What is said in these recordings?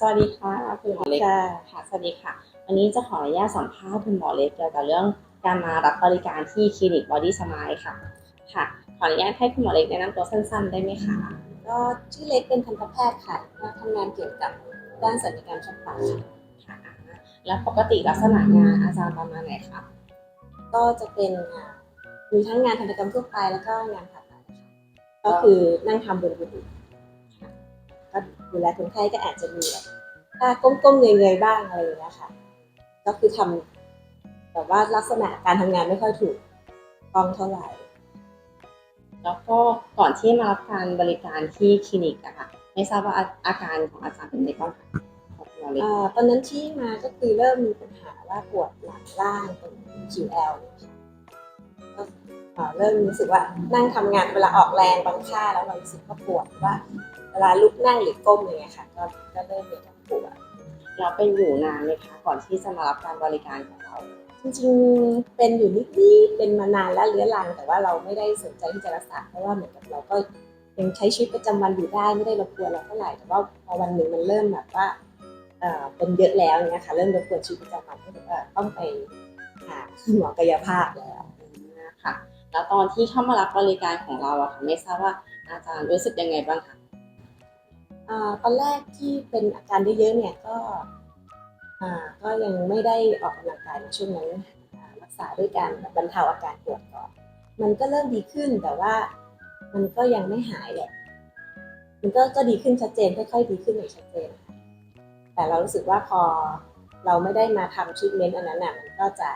สวัสดีค่ะคุณหมอเล็กค่ะค่ะสวัสดีค่ะ วันนี้จะขออนุญาตสัมภาษณ์คุณหมอเล็กเกี่ยวกับเรื่องการมารับบริการที่คลินิกบอดี้สมายค่ะ ค่ะ ขออนุญาตให้คุณหมอเล็กแนะนำตัวสั้น ๆ ได้ไหมคะ ก็ชื่อเล็กเป็นทันตแพทย์ค่ะก็ทำงานเกี่ยวกับด้านศัลยกรรมชั้นปากค่ะค่ะ แล้วปกติลักษณะงานอาจารย์ประมาณไหนคะ ก็จะเป็นอ่ามีทั้งงานทันตกรรมทั่วไปแล้วก็งานผ่าตัดค่ะ ก็คือนั่งทำบนบุตค่ะ ก็ดูแลคนไข้ก็อาจจะมีแบบถ้าก้มๆเงยๆบ้างอะไรอย่างเงี้ยค่ะ ก็คือทำแบบว่าลักษณะการทำงานไม่ค่อยถูกต้องเท่าไหร่ แล้วก็ก่อนที่มารับการบริการที่คลินิกอะค่ะไม่ทราบว่าอาอาการของอาจารย์เป็นยังไงบ้างคะของคุณหมอเล็กอ่าตอนนั้นที่มาก็คือเริ่มมีปัญหาว่าปวดหลังล่างตรง QL เนี่ยค่ะก็อ่าเริ่มรู้สึกว่านั่งทำงานเวลาออกแรงบางท่าแล้วเรารู้สึกว่าปวดว่า เวลาลุกนั่งหรือก้มอย่างเงี้ยค่ะก็ก็เริ่มมีการปวดเราเป็นอยู่นานไหมคะก่อนที่จะมารับการบริการของเรา จริงๆเป็นอยู่นิดๆเป็นมานานแล้วเรื้อรัง แต่ว่าเราไม่ได้สนใจที่จะรักษาเพราะว่าเหมือนกับเราก็ยังใช้ชีวิตประจำวันอยู่ได้ไม่ได้รบกวนเราเท่าไหร่แต่ว่าพอวันหนึ่งมันเริ่มแบบว่าเอ่อเป็นเยอะแล้วอย่างเงี้ยค่ะเริ่มรบกวนชีวิตประจำวันก็เลยว่าต้องไปหาหมอกายภาพแล้วค่ะแล้วตอนที่เข้ามารับบริการของเราอะค่ะไม่ทราบว่าอาจารย์รู้สึกยังไงบ้างคะอ่า ตอนแรกที่เป็นอาการเยอะๆเนี่ยก็ก็ยังไม่ได้ออกกำลังกายในช่วงนั้นรักษาด้วยการบรรเทาอาการปวดก่อน มันก็เริ่มดีขึ้นแต่ว่ามันก็ยังไม่หายแหละ มันก็ก็ดีขึ้นชัดเจนค่อยๆดีขึ้นอย่างชัดเจน แต่เรารู้สึกว่าพอเราไม่ได้มาทำทรีทเมนต์อันนั้นน่ะมันก็จะ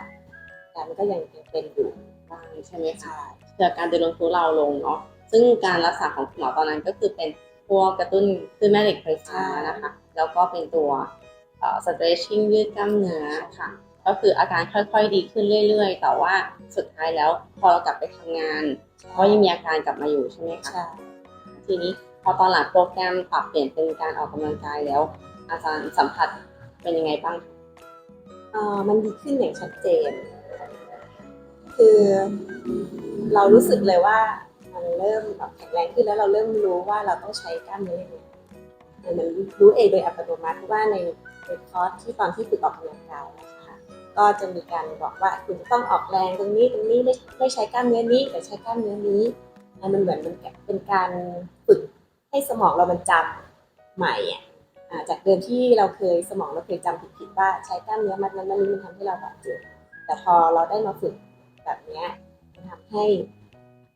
อาการมันก็ยังเป็นอยู่บ้างใช่ไหมคะใช่เกิดการเดินลงทุเราลงเนาะซึ่งการรักษาของคุณหมอตอนนั้นก็คือเป็น พวกกระตุ้นคลื่นแม่เหล็กไฟฟ้านะคะ แล้วก็เป็นตัวเอ่อ stretching ยืดกล้ามเนื้อค่ะ ก็คืออาการค่อยๆดีขึ้นเรื่อยๆ แต่ว่าสุดท้ายแล้วพอเรากลับไปทำงานก็ยังมีอาการกลับมาอยู่ใช่ไหมคะใช่ทีนี้พอตอนหลังโปรแกรมปรับเปลี่ยนเป็นการออกกำลังกายแล้ว อาจารย์สัมผัสเป็นยังไงบ้างคะเอ่อมันดีขึ้นอย่างชัดเจน คือเรารู้สึกเลยว่า มันเริ่มแบบแข็งแรงขึ้นแล้วเราเริ่มรู้ว่าเราต้องใช้กล้ามเนื้อยังไงมันรู้เองโดยอัตโนมัติเพราะว่าในในคอร์สที่ตอนที่ฝึกออกกำลังกายนะคะก็จะมีการบอกว่าคุณต้องออกแรงตรงนี้ตรงนี้ไม่ไม่ใช้กล้ามเนื้อนี้แต่ใช้กล้ามเนื้อนี้มันเหมือนมันเป็นการฝึกให้สมองเรามันจำใหม่อะจากเดิมที่เราเคยสมองเราเคยจำผิดๆว่าใช้กล้ามเนื้อมัดนั้นมัดนี้มันทำให้เราบาดเจ็บแต่พอเราได้มาฝึกแบบนี้มันทำให้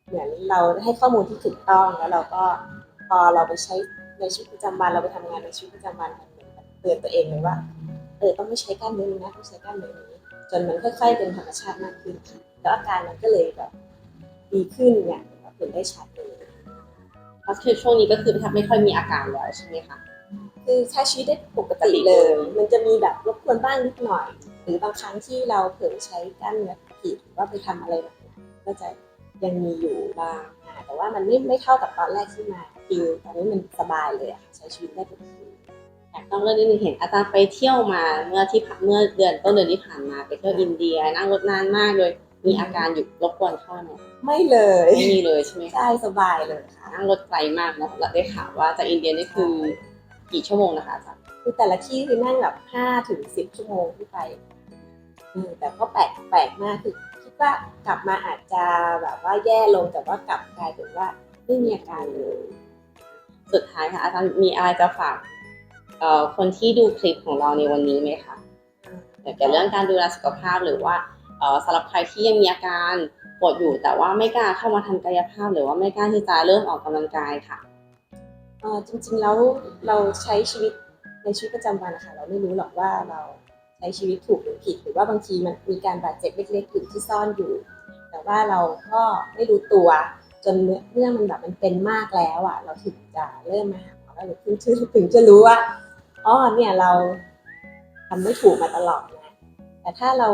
เหมือนเราให้ข้อมูลที่ถูกต้องแล้วเราก็พอเราไปใช้ในชีวิตประจำวันเราไปทำงานในชีวิตประจำวันมันเหมือนแบบเตือนตัวเองเลยว่าเออต้องไม่ใช้กล้ามเนื้อนี้นะต้องใช้กล้ามเนื้อนี้จนมันค่อย ๆ เป็นธรรมชาติมากขึ้นค่ะแล้วอาการมันก็เลยแบบดีขึ้นอย่างแบบเห็นได้ชัดเลยเพราะคือช่วงนี้ก็คือแทบไม่ค่อยมีอาการแล้วใช่ไหมคะคือใช้ชีวิตได้ปกติเลย มันจะมีแบบรบกวนบ้างนิดหน่อย หรือบางครั้งที่เราเผลอใช้กล้ามเนื้อผิดหรือว่าไปทำอะไรแบบนั้นก็จะ ยังมีอยู่บ้างอ่าแต่ว่ามันไม่ไม่เท่ากับตอนแรกที่มาคือตอนนี้มันสบายเลยอะค่ะใช้ชีวิตได้ปกติอยากต้องเรื่องนิดนึงเห็นอาจารย์ไปเที่ยวมาเมื่อที่ผ่านเมื่อเดือนต้นเดือนที่ผ่านมาไปเที่ยวอินเดียนั่งรถนานมากเลยมีอาการหยุดรบกวนเข้าไหมไม่เลยไม่มีเลยใช่ไหมคะใช่สบายเลยค่ะนั่งรถไกลมากนะเราได้ข่าวว่าจากอินเดียนี่คือกี่ชั่วโมงนะคะอาจารย์คือแต่ละที่คือนั่งแบบห้าถึงสิบชั่วโมงที่ไปอืมแต่ก็แปลกแปลกมากคือ คิดว่ากลับมาอาจจะแบบว่าแย่ลงแต่ว่ากลับกลายเป็นว่าไม่มีอาการเลยสุดท้ายค่ะอาจารย์มีอะไรจะฝากคนที่ดูคลิปของเราในวันนี้ไหมคะเกี่ยวกับเรื่องการดูแลสุขภาพหรือว่าสำหรับใครที่ยังมีอาการปวดอยู่แต่ว่าไม่กล้าเข้ามาทำกายภาพ หรือว่าไม่กล้าที่จะเริ่มออกกำลังกายค่ะจริงๆแล้วเราใช้ชีวิตในชีวิตประจำวันนะคะเราไม่รู้หรอกว่าเรา ใช้ชีวิตถูกหรือผิด หรือว่าบางทีมันมีการบาดเจ็บเล็กๆอยู่ที่ซ่อนอยู่ แต่ว่าเราก็ไม่รู้ตัวจนเมื่อเมื่อมันแบบมันเป็นมากแล้วอะ เราถึงจะเริ่มมาหาหมอแล้วหรือถึงถึงจะรู้ว่าอ๋อเนี่ยเราทำไม่ถูกมาตลอดนะแต่ถ้าเรา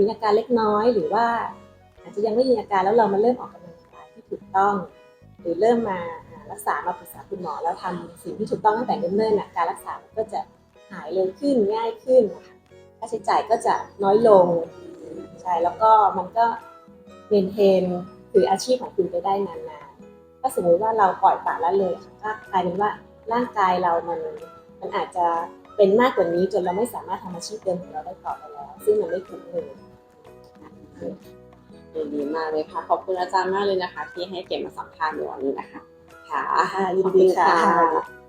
มีอาการเล็กน้อยหรือว่า อาจจะยังไม่มีอาการแล้วเรามาเริ่มออกกำลังกายที่ถูกต้อง หรือเริ่มมารักษามาปรึกษาคุณหมอแล้วทำสิ่งที่ถูกต้องตั้งแต่เนิ่นๆนะการรักษาก็จะหายเร็วขึ้นง่ายขึ้นนะคะ ค่าใช้จ่ายก็จะน้อยลงใช่แล้วก็มันก็เมนเทนคืออาชีพของคุณไปได้นานๆถ้าสมมุติว่าเราปล่อยปละละเลยค่ะก็กลายเป็นว่าร่างกายเรามันมันอาจจะเป็นมากกว่านี้จนเราไม่สามารถทำอาชีพเดิมของเราได้ต่อไปแล้ว ซึ่งมันไม่ถูกเลยดีมากเลยค่ะ ขอบคุณอาจารย์มากเลยนะคะ ที่ให้เก็บมาสัมภาษณ์ในวันนี้นะคะ ค่ะค่ะยินดีค่ะขอบณ